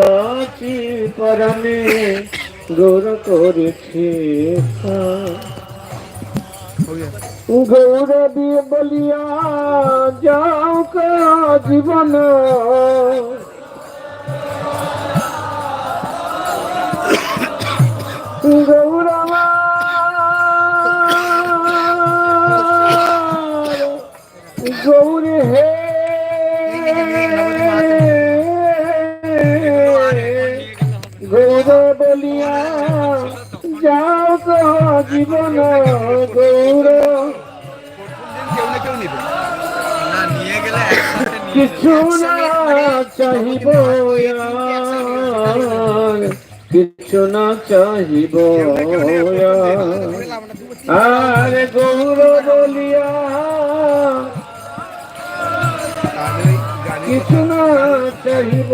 আছি পরমে গৌর করেছে। দিয়ে বলিয়া যাও জীবন। গৌরমা জীবন গৌর। কিছু না চাহিব কিছু না চাহিব আর। গৌর বলিয়া কিছু না চাহিব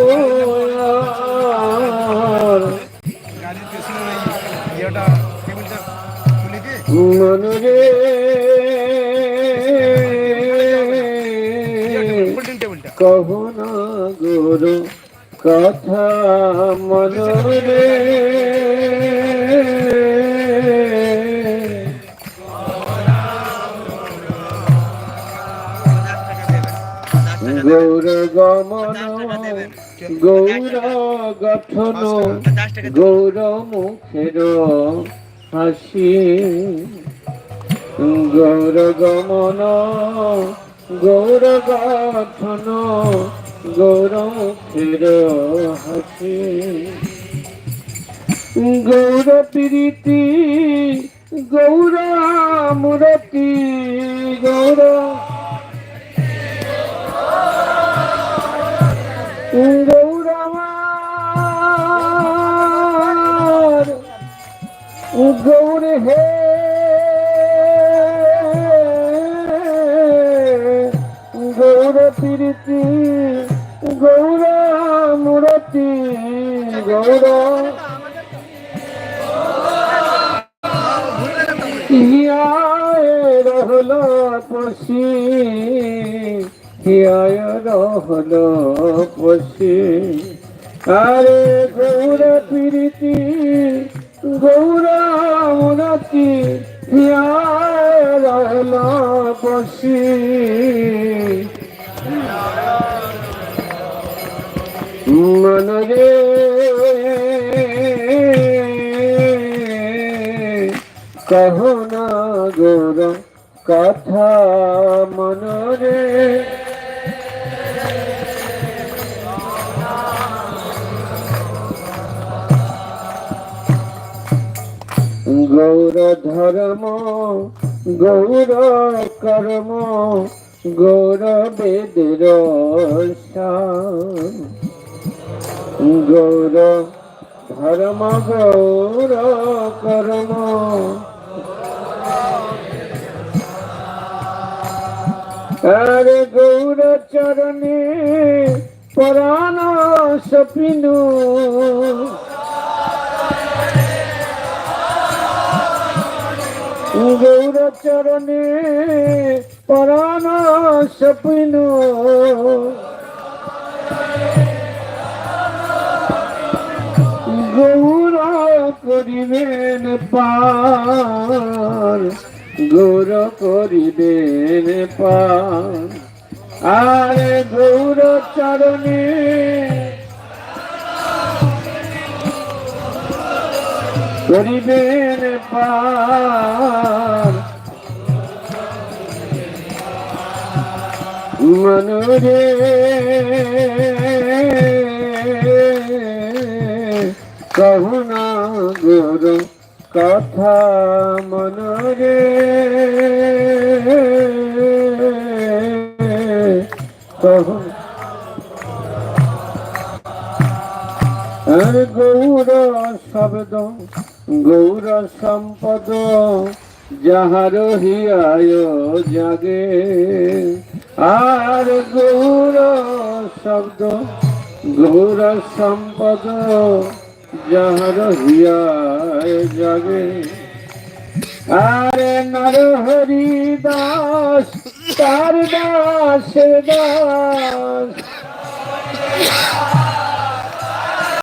মনরে। ফোল্ডিং টেবিলটা কহো না গুরু কথা মনরে। গৌর গমন গৌর গঠন গৌর মুখের হাসি গৌর গমন গৌর গঠন গৌর মুখের হাসি। গৌর প্রীতি গৌর মূরতি গৌর গৌরমার প্রীতি, গৌর মূরতি, গৌর। হিয়ায় রহল পশি, হিয়ায় রহল পশি। আরে গৌর প্রীতি, গৌর মুরতি, হিয়ায় রহল পশি। মনরে। কহো না গোর কথা মনরে। গৌর ধর্ম গৌর কর্ম গৌর বেদের সার গৌর ধর্ম গৌর কর্ম আরে গৌর চরণে পরাণ সপিনু গৌর চরণে পরাণ সপিনু করিবেন পার গৌর করিবেন পার। আর গৌর চরণে করিবেন পার। মনরে আর গৌর শব্দ, গৌর সম্পদ, যাহার হিয়ায় জাগে। আর গৌর শব্দ, গৌর সম্পদ, যাহার হিয়ায় জাগে। আরে নর হরি দাস তার দাস দাস